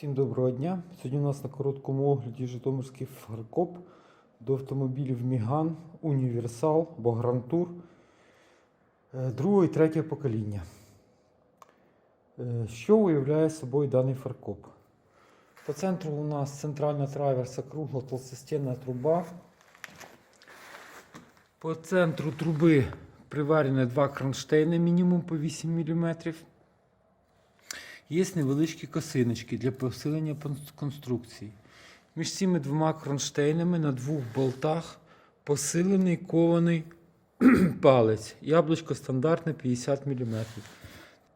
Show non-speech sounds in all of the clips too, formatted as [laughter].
Всім доброго дня. Сьогодні у нас на короткому огляді Житомирський фаркоп до автомобілів Міган, Універсал або Грантур е, другого і третього покоління. Е, Що уявляє собою даний фаркоп? По центру у нас центральна траверса кругла толстостінна труба. По центру труби приварені два кронштейни мінімум по 8 мм. Є невеличкі косиночки для посилення конструкції. Між цими двома кронштейнами на двох болтах посилений кований [clears throat] палець. Яблучко стандартне 50 мм.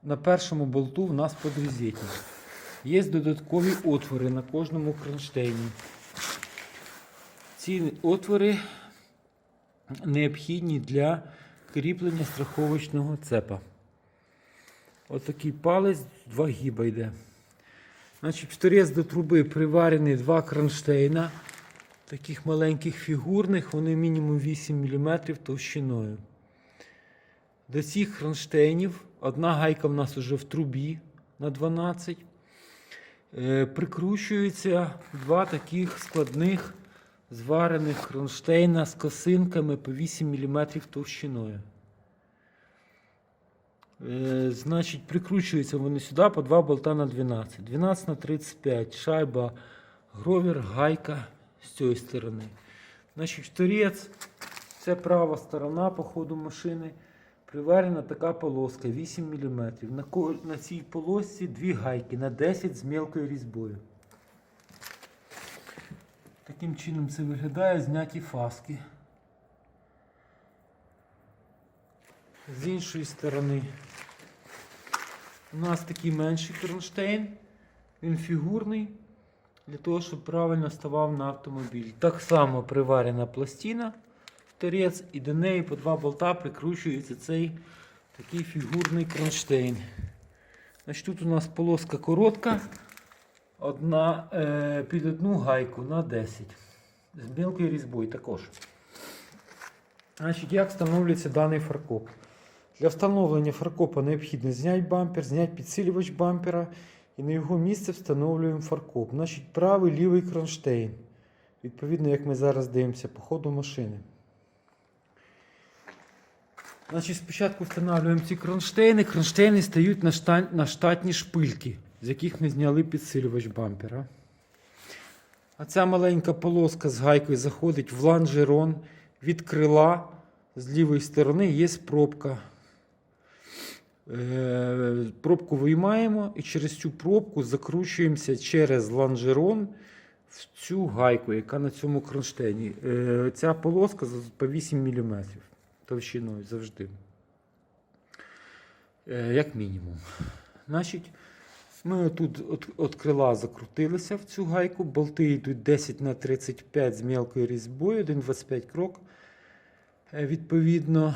На першому болту в нас подрізетник. Є додаткові отвори на кожному кронштейні. Ці отвори необхідні для кріплення страховочного цепа. Отакий палець, два гіба йде. Значить, в торець до труби приварені два кронштейна, таких маленьких фігурних, вони мінімум 8 мм товщиною. До цих кронштейнів одна гайка в нас вже в трубі на 12. Е, прикручуються два таких складних зварених кронштейна з косинками по 8 мм товщиною. Е, Значить, прикручуються вони сюди по два болта на 12. 12 на 35. Шайба, гровер, гайка з цієї сторони. Значить, в це права сторона по ходу машини. Приварена така полоска 8 мм. На, на цій полосці дві гайки на 10 з мелкою різьбою. Таким чином це виглядає зняті фаски. З іншої сторони у нас такий менший кронштейн. Він фігурний для того, щоб правильно ставав на автомобіль. Так само приварена пластина в торець і до неї по два болта прикручується цей такий фігурний кронштейн. Значить, тут у нас полоска коротка, одна е, під одну гайку на 10. З мілкою різьбою також. Значить, як встановлюється даний фаркоп? Для встановлення фаркопа необхідно зняти бампер, зняти підсилювач бампера і на його місце встановлюємо фаркоп. Значить, правий лівий кронштейн. Відповідно, як ми зараз дивимося по ходу машини. Значить, спочатку встановлюємо ці кронштейни. Кронштейни стають на, шта... на штатні шпильки, з яких ми зняли підсилювач бампера. А ця маленька полоска з гайкою заходить в лонжерон від крила. З лівої сторони є пробка. Е, Пробку виймаємо і через цю пробку закручуємося через лонжерон в цю гайку, яка на цьому кронштейні. Е, Ця полоска по 8 мм товщиною завжди. Е, Як мінімум. Значить, ми тут от крила закрутилися в цю гайку, болти йдуть 10 на 35 з мелкою різьбою, 1,25 крок. Відповідно,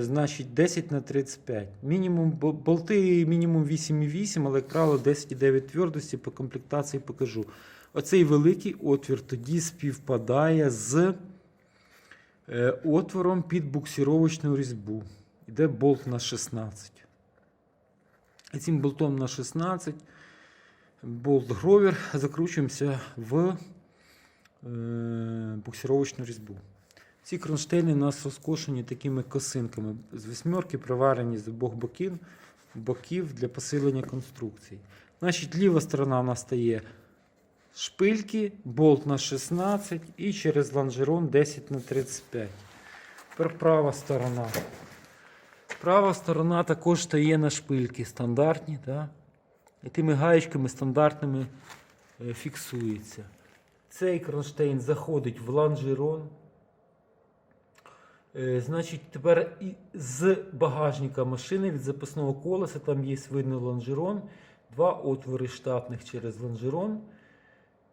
значить 10 на 35. Мінімум, болти мінімум 8,8, але як правило 10,9 твердості по комплектації покажу. Оцей великий отвір тоді співпадає з е, отвором під буксировочну різьбу. Іде болт на 16. І цим болтом на 16 болт гровер закручуємося в е, буксировочну різьбу. Ці кронштейни у нас розкошені такими косинками. З восьмерки приварені з обох боків, боків для посилення конструкції. Значить, ліва сторона у нас стає шпильки, болт на 16 і через лонжерон 10 на 35. Тепер права сторона. Права сторона також стає на шпильки стандартні. Да? І тими гаєчками стандартними е, фіксується. Цей кронштейн заходить в лонжерон. Е, Значить, тепер з багажника машини від запасного колеса там є видно лонжерон, два отвори штатних через лонжерон.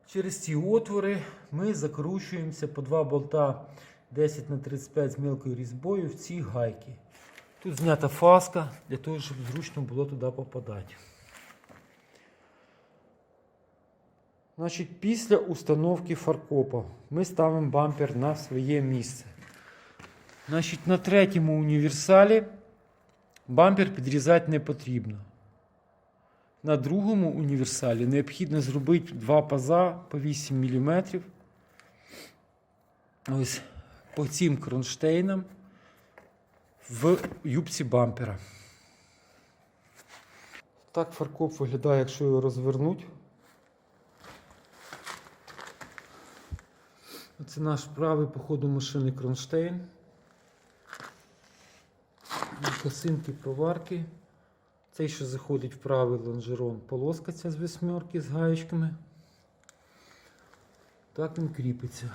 Через ці отвори ми закручуємося по два болта 10 на 35 з мілкою різьбою в ці гайки. Тут знята фаска для того, щоб зручно було туди попадати. Значить, після установки фаркопа ми ставимо бампер на своє місце. Значить, на третьому універсалі бампер підрізати не потрібно. На другому універсалі необхідно зробити два паза по 8 мм. Ось по цим кронштейнам в юбці бампера. Так фаркоп виглядає, якщо його розвернуть. Це наш правий по ходу машини кронштейн. Косинки проварки. Цей, що заходить в правий лонжерон, полоска ця з восьмерки з гаєчками. Так він кріпиться.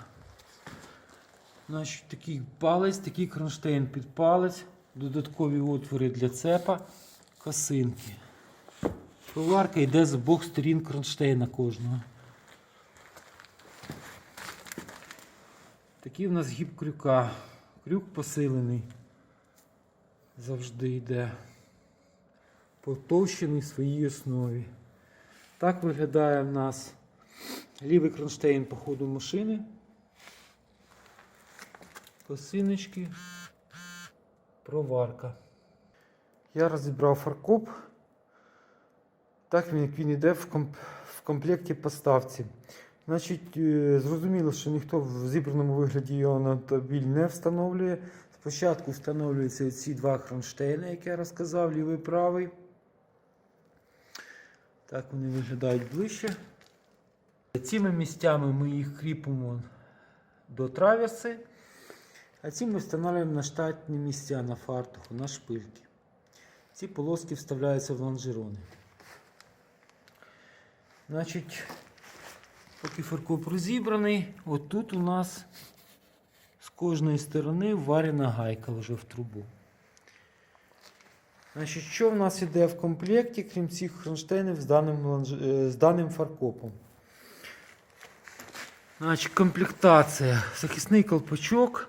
Значить, такий палець, такий кронштейн під палець, додаткові отвори для цепа, косинки. Проварка йде з обох сторін кронштейна кожного. Такий в нас гіб крюка. Крюк посилений. Завжди йде потовщений в своїй основі. Так виглядає в нас лівий кронштейн по ходу машини. Косиночки, проварка. Я розібрав фаркоп. Так він, як він йде в, комп... в комплекті поставці. Значить, е, зрозуміло, що ніхто в зібраному вигляді його на автомобіль не встановлює. Спочатку встановлюються ці два кронштейни, як я розказав, лівий правий. Так вони виглядають ближче. Цими місцями ми їх кріпимо до траверси, а ці ми встановлюємо на штатні місця на фартуху, на шпильки. Ці полоски вставляються в лонжерони. Значить, поки фаркоп розібраний, отут у нас кожної сторони варена гайка вже в трубу. Значить, що в нас іде в комплекті, крім цих кронштейнів з даним, е, з даним фаркопом? Значить, комплектація. Захисний колпачок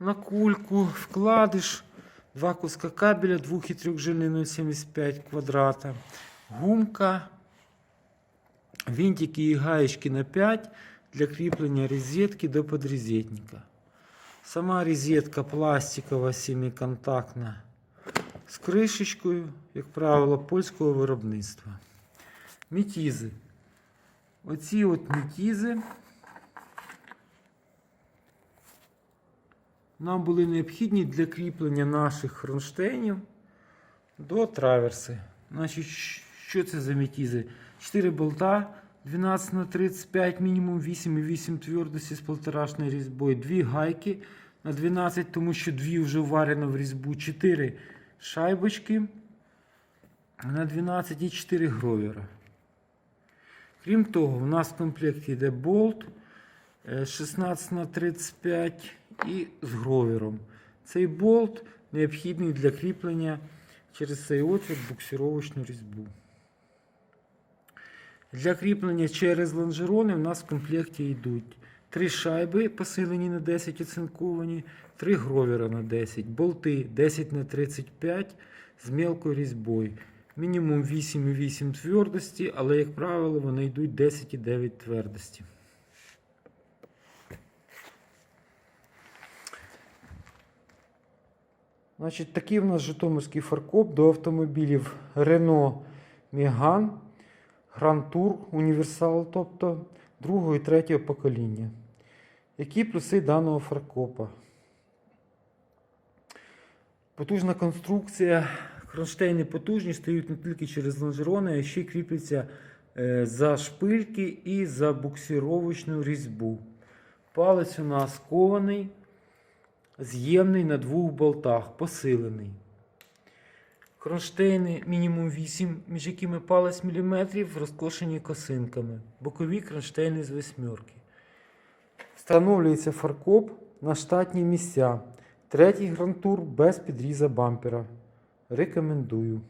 на кульку, вкладиш, два куска кабеля, 2 і 3 0,75 квадрата, гумка, винтики і гаєчки на 5 для кріплення розетки до подрозетника. Сама розетка пластикова семиконтактна з кришечкою, як правило, польського виробництва. Мітізи. Оці от мітізи нам були необхідні для кріплення наших кронштейнів до траверси. Значить, що це за мітізи? 4 болта 12 на 35, мінімум 8,8 твердості з полторашною різьбою. Дві гайки на 12, тому що дві вже варено в різьбу. 4 шайбочки на 12 і 4 гровера. Крім того, у нас в комплекті йде болт е, 16 на 35 і з гровером. Цей болт необхідний для кріплення через цей отвір буксировочну різьбу. Для кріплення через лонжерони у нас в комплекті йдуть три шайби, посилені на 10 оцинковані, три гровера на 10, болти 10 на 35 з мелкою різьбою. Мінімум 8,8 твердості, але, як правило, вони йдуть 10,9 твердості. Значить, такий в нас житомирський фаркоп до автомобілів Renault Megane, Tour Універсал, тобто другого і третього покоління. Які плюси даного фаркопа? Потужна конструкція, кронштейни потужні, стають не тільки через лонжерони, а ще й кріпляться е, за шпильки і за буксировочну різьбу. Палець у нас кований, з'ємний на двох болтах, посилений. Кронштейни мінімум 8, між якими палець міліметрів, розкошені косинками. Бокові кронштейни з восьмерки. Встановлюється фаркоп на штатні місця. Третій грантур без підріза бампера. Рекомендую.